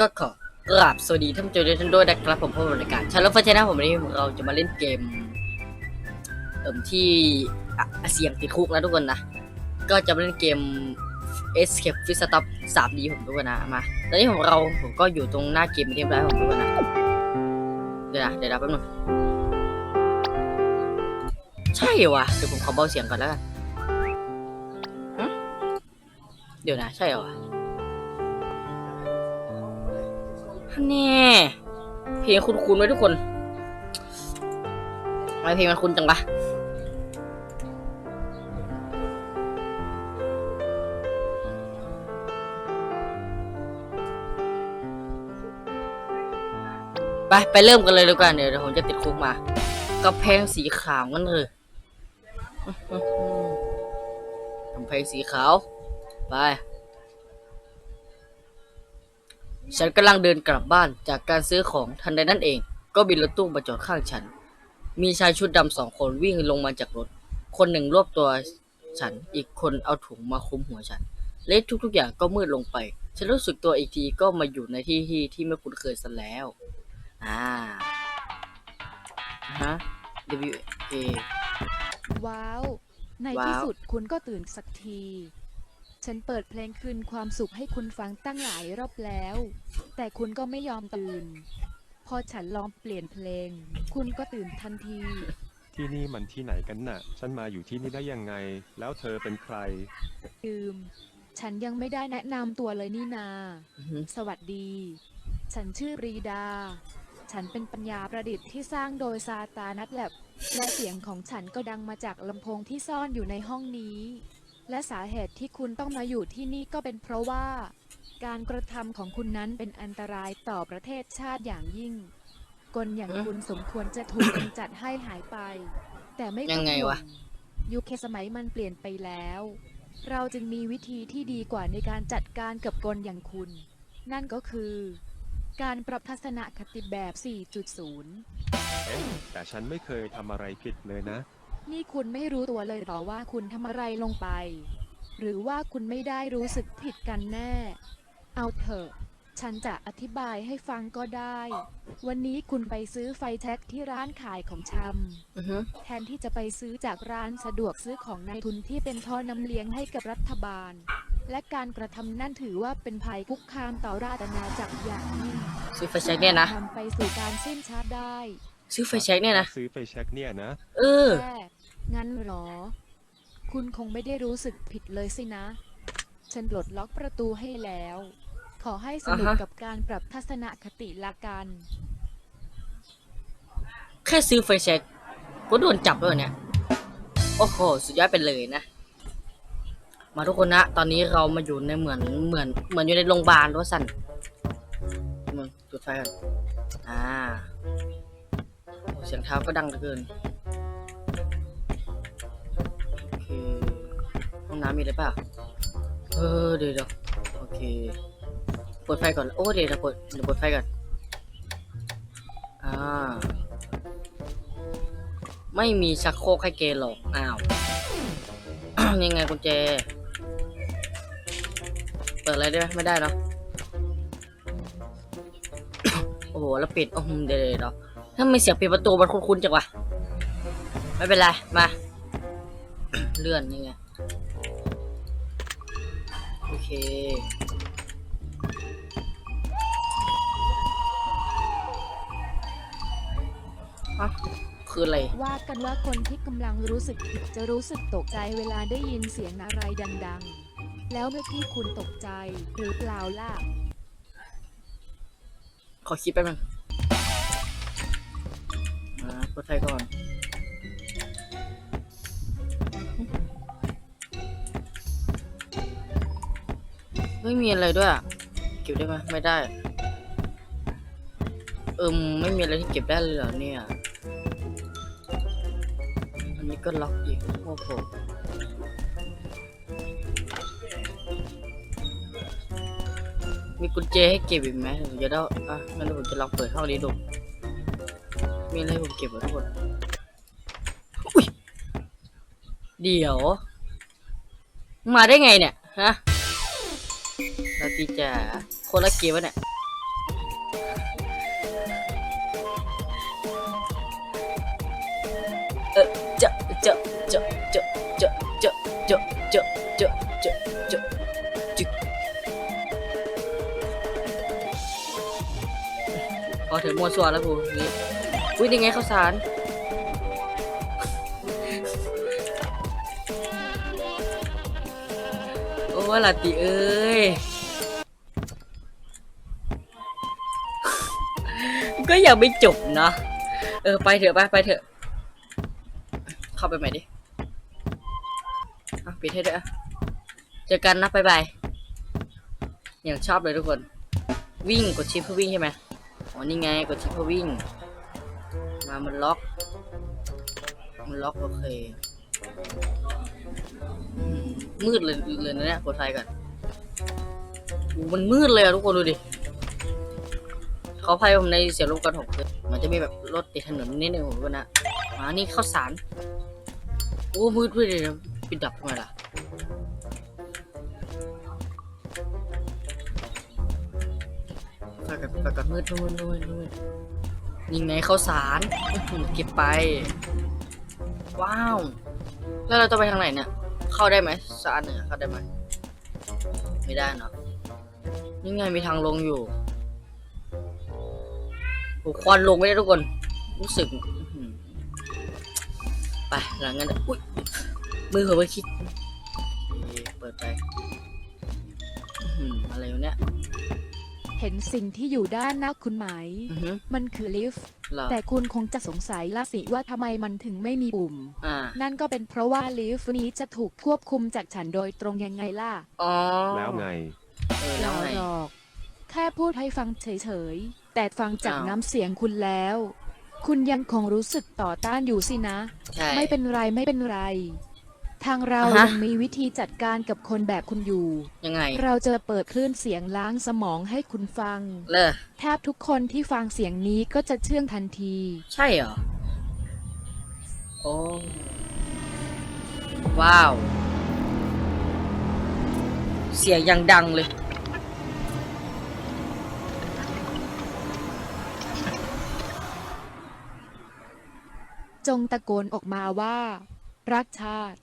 ก็ขอกราบสวัสดีท่านผู้ชมทุกท่านด้วยนะครับผมพบกับรายการชาร์ลเฟอร์ชนะผมวันนี้เราจะมาเล่นเกมเอ่มที่อะเสียงติดคุกนะทุกคนนะ ก็จะมาเล่นเกม Escape f i s t o p 3D ผมทุกคนนะมาตอนนี้ผมเราผมก็อยู่ตรงหน้าเกมเป็นที่เรียบร้อยผมทุกคนนะเดี๋ยวนะเดี๋ยวนะแป๊บนึงใช่วะเดี๋ยวผมขอเบาเสียงก่อนแล้วกันเดี๋ยวนะใช่เหรอวะ แน่เพลงคุ้นๆไว้ทุกคนทำไมเพลงมันคุ้นจังปะไปไปเริ่มกันเลยดีกว่าเดี๋ยวเดี๋ยวผมจะติดคุกมากำแพงสีขาวงั้นเลยอื้อหือกำแพงสีขาว ไป ฉันกำลังเดินกลับบ้านจากการซื้อของทันใดนั้นเอง ก็บินรถตู้มาจอดข้างฉัน มีชายชุดดำสองคนวิ่งลงมาจากรถ คนหนึ่งรวบตัวฉันอีกคนเอาถุงมาคลุมหัวฉัน เละทุกๆอย่างก็มืดลงไป ฉันรู้สึกตัวอีกทีก็มาอยู่ในที่ที่ที่ไม่คุ้นเคยซะแล้ว อ่าฮะ W A ว้าว ในว้าวที่สุดคุณก็ตื่นสักที ฉันเปิดเพลงคืนความสุขให้คุณฟังตั้งหลายรอบแล้ว แต่คุณก็ไม่ยอมตื่น พอฉันลองเปลี่ยนเพลง คุณก็ตื่นทันที ที่นี่มันที่ไหนกันน่ะ ฉันมาอยู่ที่นี่ได้ยังไง แล้วเธอเป็นใคร ลืม ฉันยังไม่ได้แนะนำตัวเลยนี่นาอือหือสวัสดี ฉันชื่อรีดา ฉันเป็นปัญญาประดิษฐ์ที่สร้างโดยซาตานัทแลบและเสียงของฉันก็ดังมาจากลำโพงที่ซ่อนอยู่ในห้องนี้ และสาเหตุที่คุณต้องมาอยู่ที่นี่ก็เป็นเพราะว่า การกระทำของคุณนั้นเป็นอันตรายต่อประเทศชาติอย่างยิ่งกลอย่างคุณสมควรจะถูกกำจัดให้หายไป แต่ไม่ยัต้องไงห่วะงยุคสมัยมันเปลี่ยนไปแล้ว เราจึงมีวิธีที่ดีกว่าในการจัดการกับกลอย่างคุณ นั่นก็คือ การปรับทัศนคติแบบ 4.0 แต่ฉันไม่เคยทำอะไรผิดเลยนะ นี่คุณไม่รู้ตัวเลยเหรอว่าคุณทำอะไรลงไป หรือว่าคุณไม่ได้รู้สึกผิดกันแน่ เอาเถอะ ฉันจะอธิบายให้ฟังก็ได้ วันนี้คุณไปซื้อไฟแท็กที่ร้านขายของชำอือหือแทนที่จะไปซื้อจากร้านสะดวกซื้อของนายทุนที่เป็นท่อนำเลี้ยงให้กับรัฐบาล และการกระทำนั่นถือว่าเป็นภัยคุกคามต่อราชอาณาจักรอย่างยิ่งซื้อไฟแช็กเนี่ยนะนำไปสู่การสิ้นชาติได้ ซื้อไฟแช็กเนี่ยนะ ซื้อไปเช็คเนี่ยนะ เออแค่ งั้นเหรอ คุณคงไม่ได้รู้สึกผิดเลยสินะ ฉันปลดล็อกประตูให้แล้ว ขอให้สนุกอ่าฮะ กับการปรับทัศนคติละกัน แค่ซื้อไฟแช็กก็โดนจับด้วยเนี่ย โอ้โห สุดยอดไปเลยนะ มาทุกคนนะ ตอนนี้เรามาอยู่ในเหมือนเหมือนเหมือนอยู่ในโรงพยาบาลว่าสั่นมึงจุดไฟก่อนอ่าโอ้เสียงเท้าก็ดังเหลือเกินโอ เค ห้องน้ำมีอะไรป่าเออเดี๋ยวเดี๋ยวโอเคเปิดไฟก่อน โอ้เดี๋ยวเดี๋ยวเปิดเดี๋ยวเปิดไฟก่อน อ่า ไม่มีชักโครกให้เกหรอก อ้าวยังไงกุญแจ เปิดอะไรได้ไหมไม่ได้เนาะ โอ้โห แล้วปิด โอ้โหเดี๋ยวเดี๋ยวเดี๋ยวถ้าไม่เสียงปิดประตูมันคุ้นๆจังวะ ไม่เป็นไร มา เลื่อนยังไง โอเคอะคืออะไร ว่ากันว่าคนที่กำลังรู้สึกผิดจะรู้สึกตกใจเวลาได้ยินเสียงอะไรดัง ๆ แล้วเมื่อกี้คุณตกใจหรือเปล่าล่ะ ขอคิดแป๊บนึงอ่าเปิดไฟก่อน ไม่มีอะไรด้วยอะเก็บได้ไหมไม่ได้ เอิมไม่มีอะไรที่เก็บได้เลยเหรอเนี่ยอันนี้ก็ล็อกอีกโอ้โหมีกุญแจให้เก็บอีกไหมผมจะได้อะงั้นผมจะลองเปิดห้องนี้ดูมีอะไรผมเก็บบ้ทุกคนอุ้ยเดี๋ยว มาได้ไงเนี่ย ฮะ ดีจะโคนระเกมวะเนี่ยเออจะจะจะจะจะจะจะจะจะจะจะจะพอถึงมัวซัวนแล้วกูนี่วิ่งยังไงข้าวสารโอ้ลาติเอ้ย ก็ยังไม่จบนะเออไปเถอะไปไปเถอะ เข้าไปใหม่ดิปิดให้ด้วยเจอกันนะบายบายอย่างชอบเลยทุกคน วิ่งกดชิปเพื่อวิ่งใช่ไหมอ๋อนี่ไงกดชิปเพื่อวิ่ง มามันล็อก มันล็อกโอเคมืดเลยเลยนะเนี่ยกดไฟก่อนโอ้มันมืดเลยอะทุกคนดูดิ ขาพายผมในเสียงรบกวนผมคือมันจะมีแบบรถติดถนนนิดนึงผมก็นะมานี่ข้าวสารโอ้มืดด้วยเลยนะปิดดับทำไมล่ะไฟกันไฟกันมืดมืดมืดมืดนี่ไงข้าวสารอื้อหือเก็บไป ว้าว แล้วเราจะไปทางไหนเนี่ย เข้าได้ไหมสะอาดเหนือเข้าได้ไหมไม่ได้เนาะนี่ไงมีทางลงอยู่ โอ้ควันลงไม่ได้ทุกคน รู้สึกอื้อหือไปหลังงั้นอุ้ยมือเผลอไปคิดโอเคเปิดไปอื้อหืออะไรวะเนี่ยเห็นสิ่งที่อยู่ด้านหน้าคุณไหมอือหือมันคือลิฟต์เหรอแต่คุณคงจะสงสัยละสิว่าทำไมมันถึงไม่มีปุ่มอ่านั่นก็เป็นเพราะว่าลิฟต์นี้จะถูกควบคุมจากฉันโดยตรงยังไงล่ะ อ๋อ แล้วไงเออหแล้รวอไงหรอกแค่พูดให้ฟังเฉยๆ แต่ฟังจากอ้าวน้ำเสียงคุณแล้ว คุณยังคงรู้สึกต่อต้านอยู่สินะ ใช่ไม่เป็นไรไม่เป็นไร ทางเราอ่าฮะ ยังมีวิธีจัดการกับคนแบบคุณอยู่ ยังไง เราจะเปิดคลื่นเสียงล้างสมองให้คุณฟัง เลอแทบทุกคนที่ฟังเสียงนี้ก็จะเชื่องทันที ใช่เหรอ โอ้ ว้าว เสียงยังดังเลย จงตะโกนออกมาว่า รักชาติ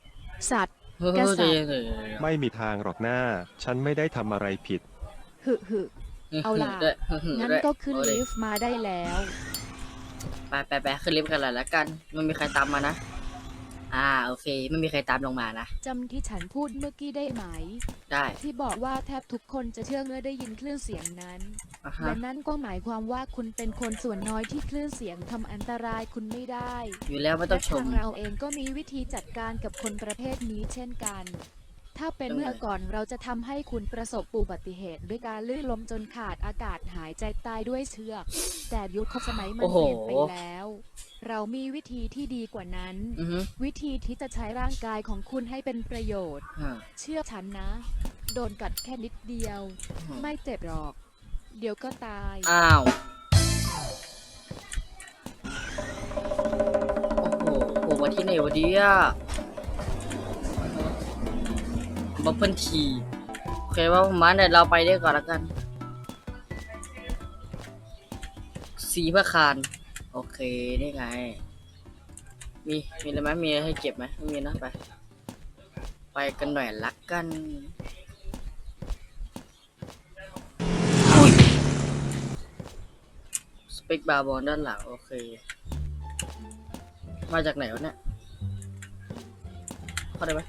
สัตว์ เฮ้ยกษัตริย์ ใจเย็นๆไม่มีทางหรอกหน้า ฉันไม่ได้ทำอะไรผิด หึหึ เอาล่ะด้วยหึๆงั้นด้วยก็ขึ้นโอ้ดิลิฟต์มาได้แล้ว ไปไปไปขึ้นลิฟต์กันเลยแล้วกันไม่มีใครตามมานะ อ่าโอเค ไม่มีใครตามลงมานะ จำที่ฉันพูดเมื่อกี้ได้ไหม ได้ที่บอกว่าแทบทุกคนจะเชื่อเมื่อได้ยินคลื่นเสียงนั้น อะฮะและนั่นก็หมายความว่าคุณเป็นคนส่วนน้อยที่คลื่นเสียงทำอันตรายคุณไม่ได้อยู่แล้วไม่ต้องชมและทางเราเองก็มีวิธีจัดการกับคนประเภทนี้เช่นกัน ถ้าเป็นยังไงเมื่อก่อนเราจะทำให้คุณประสบอุบัติเหตุ ด้วยการลื่นล้มจนขาดอากาศหายใจตายด้วยเชือก แต่ยุคสมัยมันโอ้โหเปลี่ยนไปแล้ว เรามีวิธีที่ดีกว่านั้น อือฮึ วิธีที่จะใช้ร่างกายของคุณให้เป็นประโยชน์ อ่า เชื่อฉันนะ โดนกัดแค่นิดเดียว อืม ไม่เจ็บหรอก เดี๋ยวก็ตาย อ้าว โอ้โหโผล่มาที่ไหนวะเดีย บับเบิลทีโอเคว่าผมมาเดี๋ยวเราไปได้ก่อนแล้วกัน สีพระคารโอเคนี่ไง มีมีอะไรไหมมีอะไรให้เก็บไหมไม่มีนะไป ไปกันหน่อยละกันสเปกบาร์บอลด้านหลังโอเค มาจากไหนวะเนี่ยเข้าได้ไหม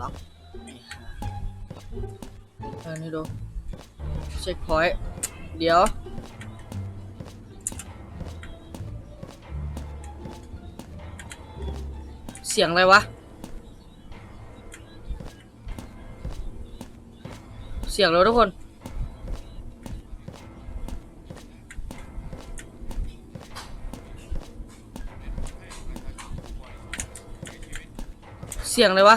ล็อกนี่ฮะเออนี่ดู เช็คพอยต์ เดี๋ยว เสียงอะไรวะ เสียงแล้วทุกคนเสียงอะไรวะ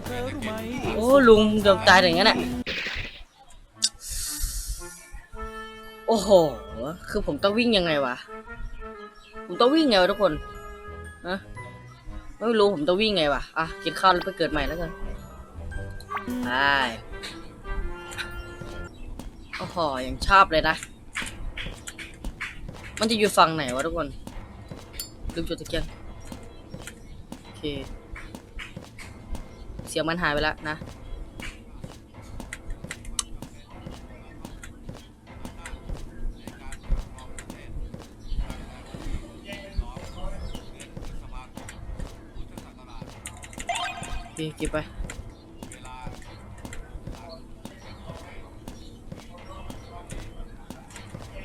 ลุงเกือบตายอย่างนั้นอะโอ้โห คือผมต้องวิ่งยังไงวะ ผมต้องวิ่งไงวะทุกคนนะไม่รู้ผมต้องวิ่งไงวะ อะ กินข้าวแล้วไปเกิดใหม่แล้วกันไปโอ้โหยังชอบเลยนะ มันจะอยู่ฝั่งไหนวะทุกคนลืมจุดตะเกียง โอเค เสียงมันหายไปแล้วนะ โอเคเก็บไป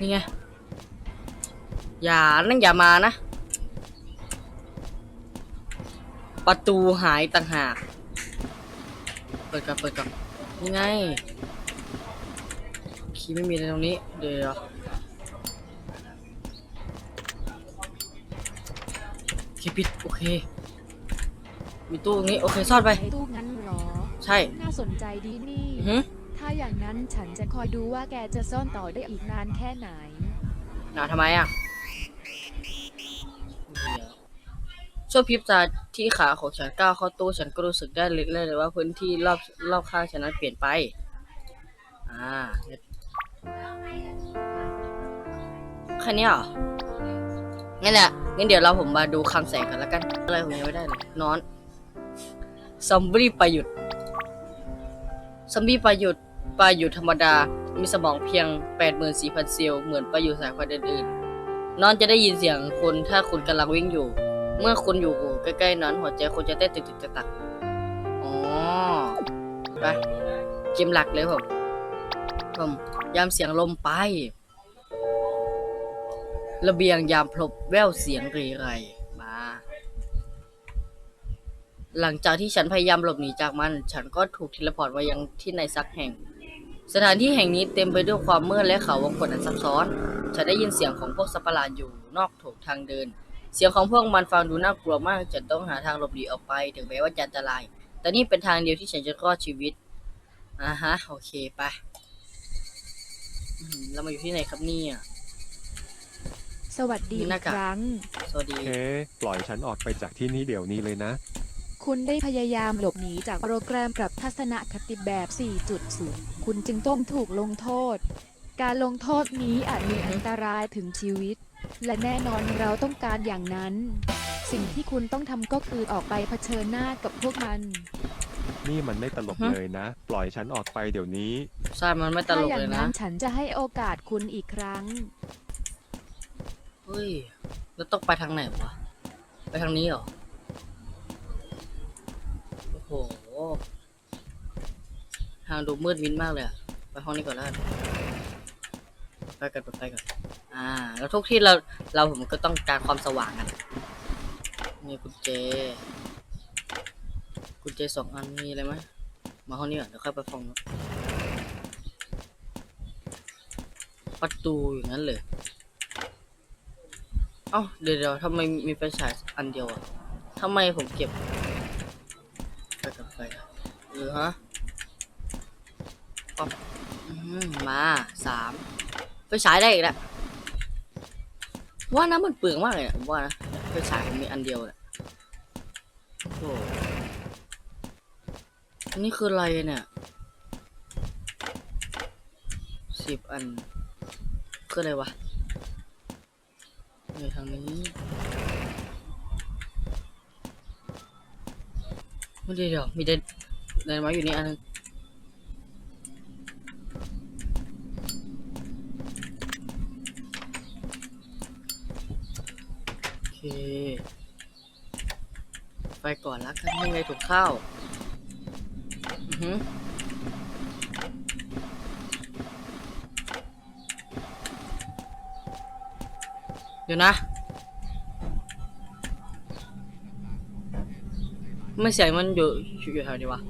นี่ไง อย่านั่นอย่ามานะ ประตูหายต่างหาก เปิดก่อนเปิดก่อนนี่ไง คีย์ไม่มีในตรงนี้ เดี๋ยวคีย์ปิด โอเค มีตู้ตรงนี้ โอเคซ่อนไปตู้งั้นเหรอ ใช่ น่าสนใจดีนี่อือหือถ้าอย่างนั้นฉันจะคอยดูว่าแกจะซ่อนต่อได้อีกนานแค่ไหน หนาทำไมอะช่วงพริบตาที่ขาของฉันก้าวเข้าตู้ฉันก็รู้สึกได้เลยเลยว่าพื้นที่รอบรอบข้างฉันนั้นเปลี่ยนไป อ่าแค่นี้เหรองั้นแหละงั้นเดี๋ยวเราผมมาดูคลังแสงกันแล้วกัน อะไรผมยังไม่ได้เลยนอน ซอมบี้ประยุทธ์ซอมบี้ประยุทธ์ประยุทธ์ธรรมดา มีสมองเพียง 84,000 เซลล์เหมือนประยุทธ์สายพันธุ์อื่นๆนอนจะได้ยินเสียงคุณถ้าคุณกำลังวิ่งอยู่ เมื่อคุณอยู่ใกล้ๆนั้นหัวใจคุณจะเต้นตึกๆตักๆอ๋อไปเกมหลักเลยผมผมยามเสียงลมไประเบียงยามพลบแววเสียงรีไรมา หลังจากที่ฉันพยายามหลบหนีจากมัน ฉันก็ถูกเทเลพอร์ตมายังที่ในซักแห่ง สถานที่แห่งนี้เต็มไปด้วยความมืดและเขาวงกฏอันซับซ้อน ฉันได้ยินเสียงของพวกสัตว์ประหลาดอยู่นอกโถงทางเดิน เสียงของพวกมันฟังดูน่ากลัวมาก ฉันต้องหาทางหลบหนีออกไป ถึงแม้ว่าจะอันตราย แต่นี่เป็นทางเดียวที่ฉันจะรอดชีวิตอ่าฮะ โอเคไปอื้อหือเรามาอยู่ที่ไหนครับเนี่ยสวัสดีมีอีหน้ากกากครั้ง สวัสดีเฮ้ปล่อยฉันออกไปจากที่นี่เดี๋ยวนี้เลยนะ คุณได้พยายามหลบหนีจากโปรแกรมปรับทัศนคติแบบ 4.0 คุณจึงต้องถูกลงโทษ การลงโทษนี้อาจมีอันตรายถึงชีวิต และแน่นอนเราต้องการอย่างนั้น สิ่งที่คุณต้องทำก็คือออกไปเผชิญหน้ากับพวกมัน นี่มันไม่ตลกฮะเลยนะ ปล่อยฉันออกไปเดี๋ยวนี้ ใช่ มันไม่ตถ้าลกอย่าเลงยนั้นะนฉันจะให้โอกาสคุณอีกครั้ง เฮ้ย แล้วต้องไปทางไหนวะ ไปทางนี้เหรอ โห ทางดูมืดมิดมากเลยอะไปห้องนี้ก่อนแล้วไปกันไปกันอ่า แล้วทุกที่เราเราผมก็ต้องการความสว่างกันนี่กุญแจ กุญแจสองอันมีอะไรไหมมาห้องนี้ก่อนเดี๋ยวค่อยไปฟังนู้นประตูอย่างนั้นเลยเอ้าเดี๋ยวเดี๋ยวทำไมมีไฟฉายอันเดียวอะทำไมผมเก็บไปกับไฟเออ ฮะป๊อปอื้อหือมาสามไฟฉายได้อีกแล้วว่านะมันเปลืองมากเลยอะว่านะไฟฉายผมมีอันเดียวแหละโอ้นี่คืออะไรเนี่ยสิบอันคืออะไรวะอยู่ทางนี้ไม่ได้เดี๋ยวมีเดน เดนไม้อยู่นี่อันนึงโอเค ไปก่อนละกันยังไงถูกข้าวอือหือเดี๋ยวนะ ไม่เสียงมันอยู่อยู่แถวนี้วะ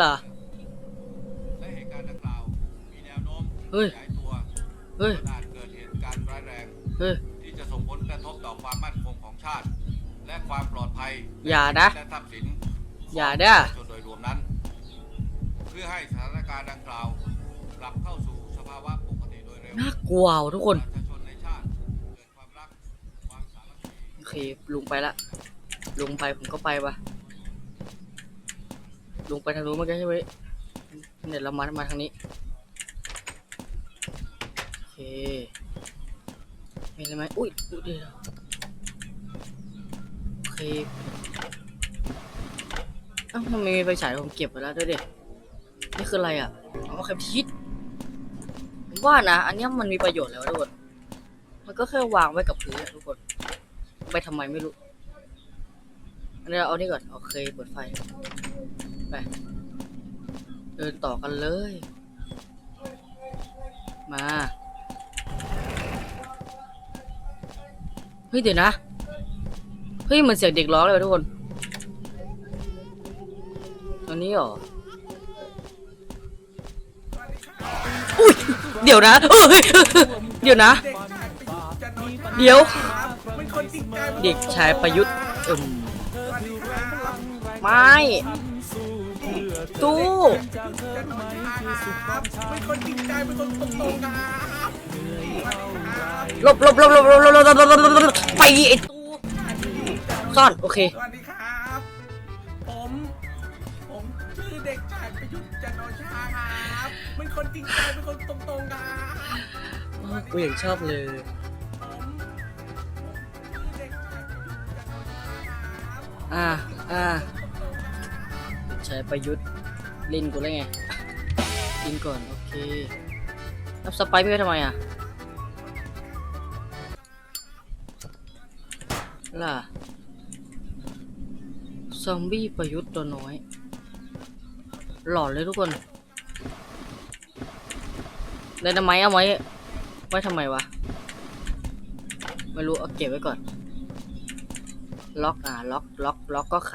หรอและเหตุการณ์ดังกล่าวมีแนวโน้มเฮ้ยตัวเฮ้ยกิดเหตุการณ์ร้ายแรงที่จะส่งผลกระทบต่อความมั่นคงของชาติ และความปลอดภัยอย่านะ และทรัพย์สิน อย่าเด้อ จนโดยรวมนั้น เพื่อให้สถานการณ์ดังกล่าวกลับเข้าสู่สภาวะปกติโดยเร็วน่ากลัวทุกคน ประชาชนในชาติเกิดความรักความสามัคคี โอเค ลุงไปละ ลุงไปผมก็ไปวะ ลงไปทางนู้นเมื่อกี้ใช่ไหมเดี๋ยวเรามามาทางนี้ โอเคมีอะไรไหมอุ้ยดูดิโอเคเอ้าทำไมมีไฟฉายผมเก็บไปแล้วด้วยเด็นี่คืออะไรอะเอาแคปชีตผมว่านะ อันนี้มันมีประโยชน์แล้วทุกคน มันก็แค่วางไว้กับพื้นทุกคน ไปทำไมไม่รู้อันนี้เราเอานี่ก่อน โอเคเปิดไฟ ไป เดินต่อกันเลย มา เฮ้ย เดี๋ยวนะ เฮ้ยเหมือนเสียงเด็กร้องเลยทุกคนอันนี้เหรออุ้ย เดี๋ยวนะเอ้ยเดี๋ยวนะ เดี๋ยว เด็กชายประยุทธ์เอืมไม่ ตู้เป็นคนจริงใจเป็นคนตรงๆครับหลบหลบหลบหลบหลบหลบหลบหลบหลบหลบหลบไปไอ้ตู้ซ่อนโอเค สวัสดีครับ ผม ผมชื่อเด็กชายประยุทธ์จันโอชาครับเป็นคนจริงใจเป็นคนตรงๆครับกูยังชอบเลย ผมผมชื่อเด็กชายประยุทธ์จันโอชาครับอ่าอ่า เด็กชายประยุทธ์เล่นกูแล้วไงกินก่อนโอเครับสไปไม่ไว้ทำไมอะล่ะ ซอมบี้ประยุทธ์ตัวน้อย หลอนเลยทุกคนไดนาไมเอาไว้ ไว้ทำไมวะ ไม่รู้เอาเก็บไว้ก่อน ล็อกอะล็อกล็อกล็อกก็ไข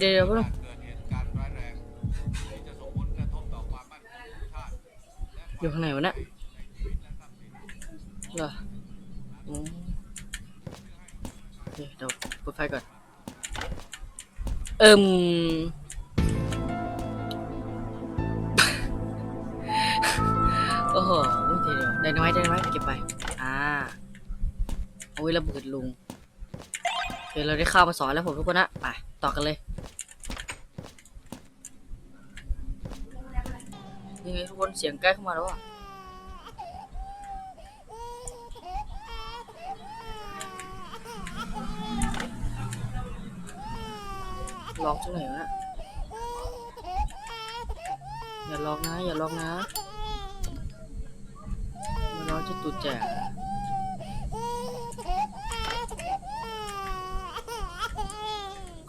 เดี๋ยวเดี๋ยวอยู่ข้างไหนวะเนี่ยเหรอเดี๋ยวเปิดไฟก่อน เอิ่มโอ้โหเดี๋ยวเดี๋ยวไดนไม้ไดนไม้เก็บไป อ่าโอ้ยระเบิดลุงเดี๋ยวเราได้ข้าวมาสอนแล้วผมทุกคนนะ ไป ต่อกันเลย ไงทุกคนเสียงใกล้เข้ามาแล้วอะร้องตรงไหนวะอย่าร้องนะ อย่าร้องนะมันร้องจะตุดแจก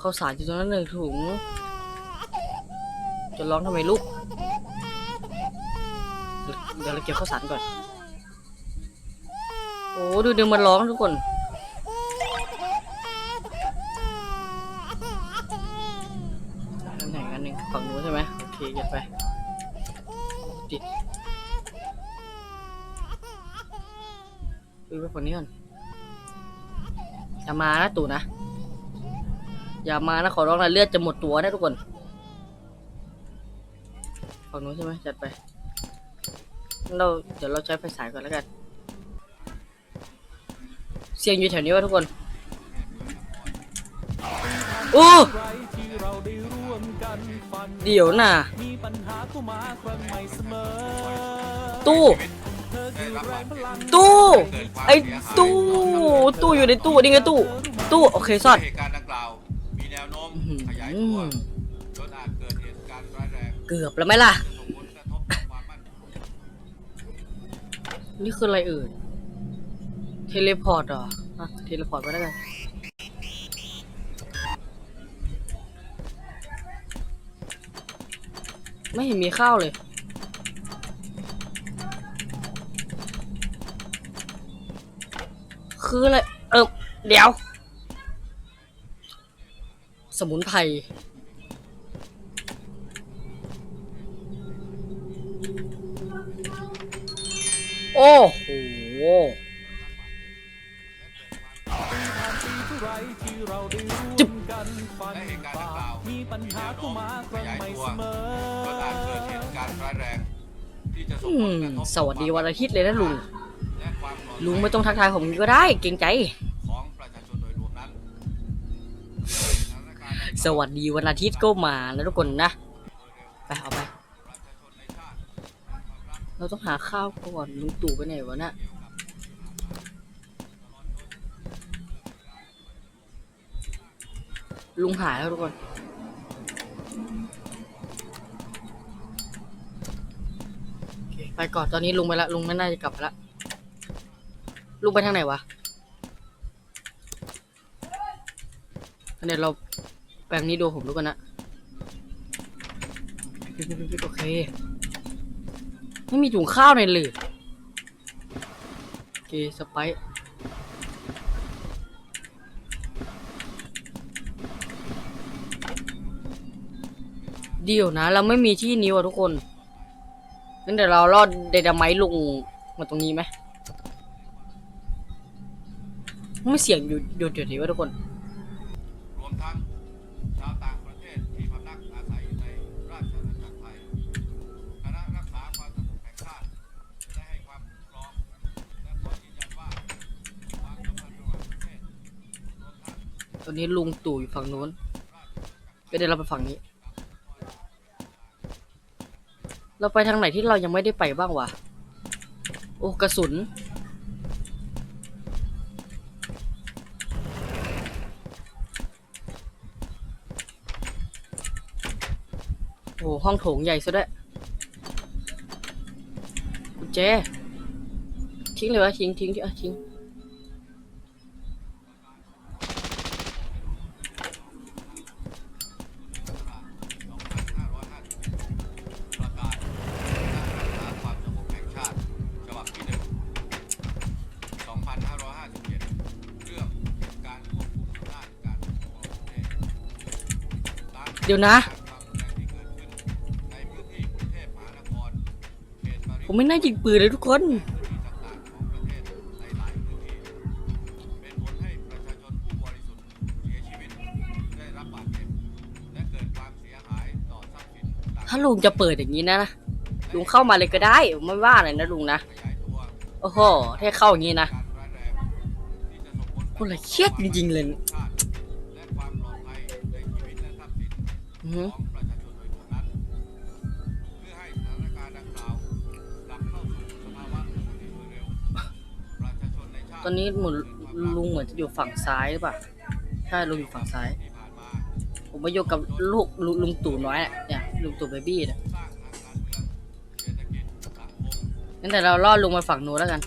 ข้าวสารอยู่ตรงนั้นหนึ่งถุง จะร้องทำไมลูก เดี๋ยวเราเก็บข้าวสารก่อน โอ้ดูเดี๋ยวมันร้องทุกคน อันไหนอันหนึ่งฝั่งนู้นใช่ไหมโอเคเก็บไปติดดูไปฝั่งนี้ก่อนอย่ามานะตู่นะ อย่ามานะขอร้องนะเลือดจะหมดตัวนะทุกคนฝั่งนู้นใช่ไหมจัดไป เราเดี๋ยวเราใช้ไฟฉายก่อนแล้วกัน เสียงอยู่แถวนี้วะทุกคน โอ้ไรที่เราได้ร่วมกันฝันเดี๋ยวน่ะมีปัญหาเข้ามาครั้งใหม่เสมอตู้เธอคือแรงพลังตู้ ไอ้ตู้ ตู้อยู่ในตู้ นี่ไงตู้ ตู้ โอเคซ่อนเหตุการณ์ดังกล่าวมีแนวโน้มอื้อหือขยายตัวจนอาจเกิดเหตุการณ์ร้ายแรง เกือบแล้วไหมล่ะ นี่คืออะไรเอ่ยเทเลพอร์ตเหรออะเทเลพอร์ตไปแล้วกันไม่เห็นมีข้าวเลยคืออะไร เออเดี๋ยว สมุนไพร โอ้โหจึ๊บและเหตุการณ์ดังกล่าวมีปัญหาเข้ามาครั้งใหม่เสมอจนอาจเกิดเหตุการณ์ร้ายแรงที่จะส่งอืผลมกระทบสวัสดีวันอาทิตย์เลยนะลุง และความปลอดภัยลุงไม่ต้องทักทายผมก็ได้ เกรงใจ ของประชาชนโดยรวมนั้นสถานการณ์สวัสดีวันอาทิตย์ก็มาแล้วทุกคนนะ ไปเอาไป ประชาชนในชาติ เราต้องหาข้าวก่อนลุงตู่ไปไหนวะน่ะลุงหายแล้วทุกคนไปก่อนตอนนี้ลุงไปละลุงไม่น่าจะกลับละลุงไปทางไหนวะเดี๋ยวเราแปลงนี้ดูผมดูกันนะโอเค ไม่มีถุงข้าวในเลยโอเคสไปเดี๋ยวนะ เราไม่มีที่นิ้วอะทุกคนงั้นเดี๋ยวเราลอดเดดไมต์ลงมาตรงนี้ไหมไม่เสียงอยู่เดี๋ยวเดี๋ยวนี้วะทุกคนรวมทั้ง ตอนนี้ลุงตู่อยู่ฝั่งนู้น ก็เดี๋ยวเราไปฝั่งนี้ เราไปทางไหนที่เรายังไม่ได้ไปบ้างวะ โอ้กระสุน โอ้ห้องโถงใหญ่ซะด้วยกุญแจทิ้งเลยวะทิ้งทิ้งอะทิ้ง เดความเสียหายต่อทรัพย์สินถ้าลุงจะเปิดอย่างนี้นะลุงเข้ามาเลยก็ได้มไม่ว่าอะไรนะลุงนะ โอ้โหถ้าเข้าอย่างนี้นะการร้ายแรงที่จะส่งผลกโอ้ระเครียดจริงๆเลย อือหือของประชาชนโดยรวมนั้นเพื่อให้สถานการณ์ดังกล่าวกลับเข้าสู่สภาวะปกติโดยเร็วประชาชนในชาติตอนนี้เหมือนลุงเหมือนจะอยู่ฝั่งซ้ายหรือเปล่าใช่ลุงอยู่ฝั่งซ้ายที่ผ่านมาผมมาอยู่กับลูกลุงลุงตู่น้อยน่ะเนี่ยลุงตู่เบบี้เนี่ยสร้างทางการเมืองเศรษฐกิจสังคมงั้นแต่เราล่อลุงมาฝั่งนู้นแล้วกัน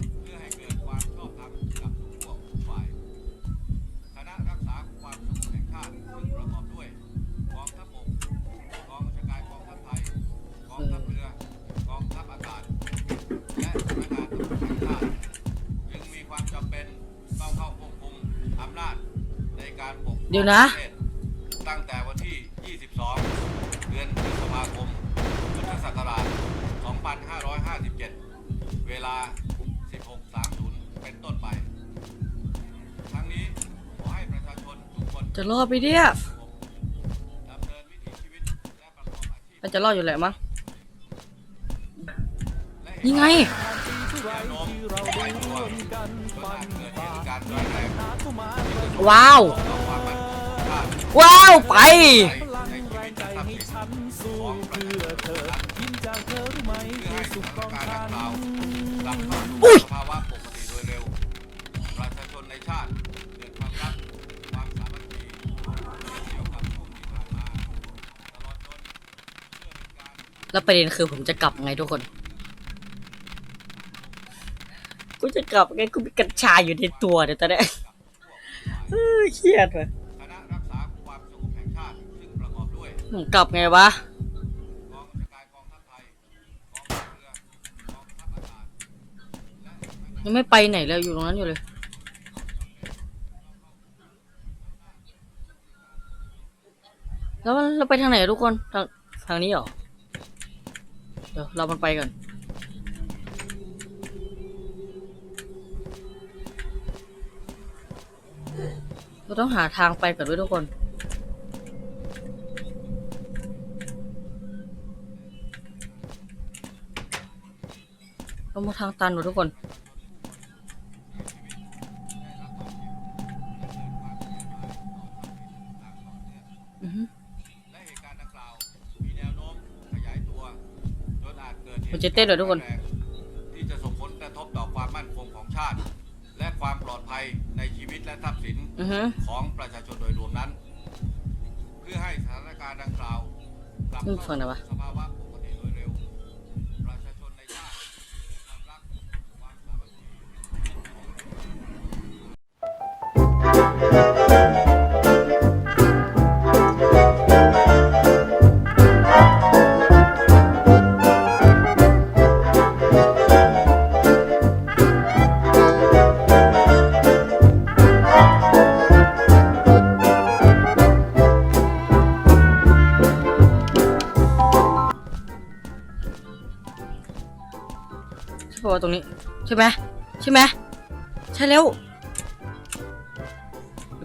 ดี๋ยวนะประเทศตั้งแต่วันที่ 22 เดือนพฤษภาคมพุทธศักราช 2557 เวลา 16.30 เป็นต้นไป ทั้งนี้ขอให้ประชาชนทุกคนจะรอดไปเนี่ยดำเนินวิถีชีวิตและประกอบอาชีพน่าจะรอดอยู่แหละมั้งและนี่ไงแนวโน้มไปตัวจนอาจเกิดเหตุการณ์ร้ายแรงว้ ว้าวไปและทรัพย์สินของประชาชนนั้นยิ้มจากเธอรู้ไหมเพื่อคือให้สุสขถาขนองการณ์ฉัดังนกล่าวกลับเข้าอุ้สู่ยสภาวะปเรียนมาตลอดจนเพื่อเป็นการแล้วประเด็นคือผมจะกลับไงทุกคน กูจะกลับไงกูมีกัญชาอยู่ในตัวเดี๋ยวตอนนี้ยเออเครียดว่ะ ผมกลับไงวะยังไม่ไปไหนเลยอยู่ตรงนั้นอยู่เลย แล้วเราไปทางไหนทุกคนทางทางนี้เหรอ เดี๋ยวเรามันไปก่อนเราต้องหาทางไปก่อนด้วยทุกคน เรามาทางตันหมดทุกคน อือฮึและเหตุการณ์ดังกล่าวมีแนวโน้มขยายตัวจนอาจเกิดเหตุมันจะเต้นเหรอทุกคนแรงที่จะส่งผลกระทบต่อความมั่นคงของชาติ และความปลอดภัยในชีวิตและทรัพย์สินอือฮึ ของประชาชนโดยรวมนั้น เพื่อให้สถานการณ์ดังกล่าวกลับอืมเข้าฟังหน่อยวะสู่สภ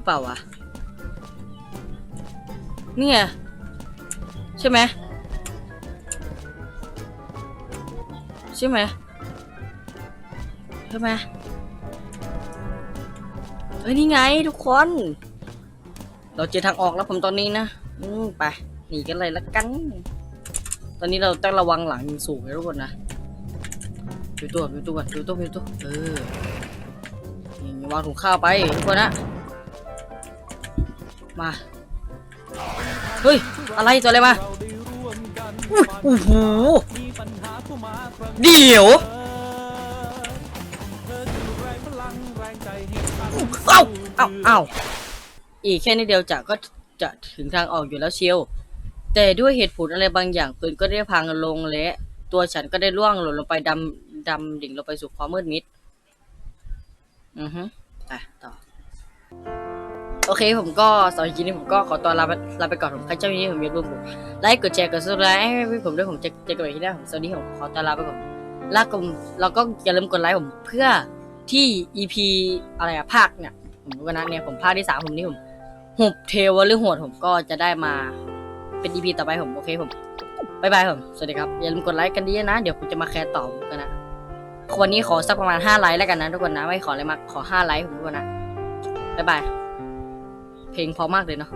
เปล่าวะ เนี่ไงใช่ไหมใช่ไหมใช่ไหมเฮ้ยนี่ไงทุกคน เราเจอทางออกแล้วผมตอนนี้นะอืมไปหนีกันเลยละกัน ตอนนี้เราต้องระวังหลังสูงนะทุกคนนะดูตัวดูตัวดูตัวดูตัวเออนี่วางถุงข้าวไปทุกคนนะ มา เฮ้ย อะไรตัวอะไรมาเราได้ร่วมกันอุ้ยโอ้โหเดี๋ยวเอ้าเอ้าเอ้าอีกแค่นิดเดียวจะก็จะถึงทางออกอยู่แล้วเชียว แต่ด้วยเหตุผลอะไรบางอย่างปืนก็ได้พังลงและ ตัวฉันก็ได้ล่วงหล่นลงไปดำดำดิ่งลงไปสู่ความมืดมิด อือฮึไปต่อ โอเคผมก็สำหรับคลิปนี้ผมก็ขอตัวลาไปลาไปก่อนผมใครเจ้านี้ผมอยากร่วมผมไลค์กดแชร์กดซับสไครต์ให้ผมด้วยผมจะเจอกันใหม่ที่หน้าผมสวัสดีผมขอตัวลาไปก่อนลากผมแล้วก็อย่าลืมกดไลค์ผมเพื่อที่ EP อะไรอะภาคเนี่ยผมรู้กันนะเนี่ยผมภาคที่สามผมนี่ผมหุบเทวหรือโหดผมก็จะได้มาเป็น EP ต่อไปผมโอเคผมบายบายผม สวัสดีครับ อย่าลืมกดไลค์กันดีนะ เดี๋ยวผมจะมาแคร์ต่อกันนะวันนี้ขอสักประมาณ 5 ไลค์แล้วกันนะทุกคนนะ ไม่ขออะไรมากขอ 5 ไลค์ผมทุกคนนะบายบาย เพลงเพอมากเลยเนาะ